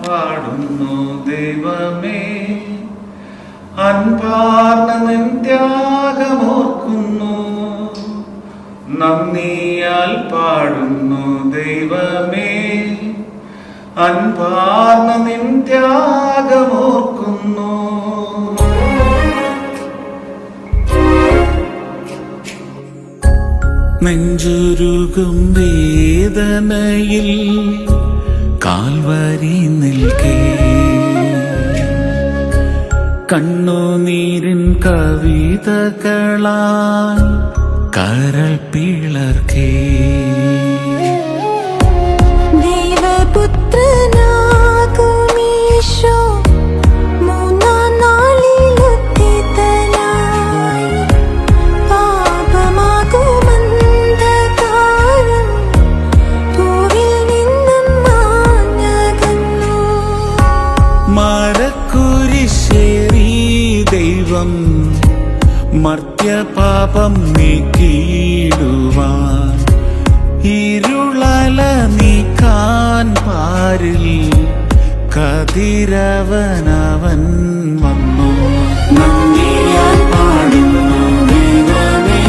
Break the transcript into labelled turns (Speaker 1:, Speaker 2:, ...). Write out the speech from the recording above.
Speaker 1: പാടുന്നു ദൈവമേ. അൻപാർന്ന നിൻ ത്യാഗമോർക്കുന്നു നന്ദിയാൽ പാടുന്നു ദൈവമേ. അൻപാർന്ന നിൻ ത്യാഗമോർക്കുന്നു നെഞ്ചുരുകും വേദനയിൽ കാൽവരി നിൽക്കേ. കണ്ണുനീരിൻ കവിതകളാൽ കരൾ പിളർക്കേ. ദൈവം മർത്യപാപം നീക്കിയിടുവാൻ. ഇരുളല നീക്കാൻ പാരിൽ കതിരവനവൻ വന്നു. നന്ദിയാൽ പാടുന്നു ദൈവമേ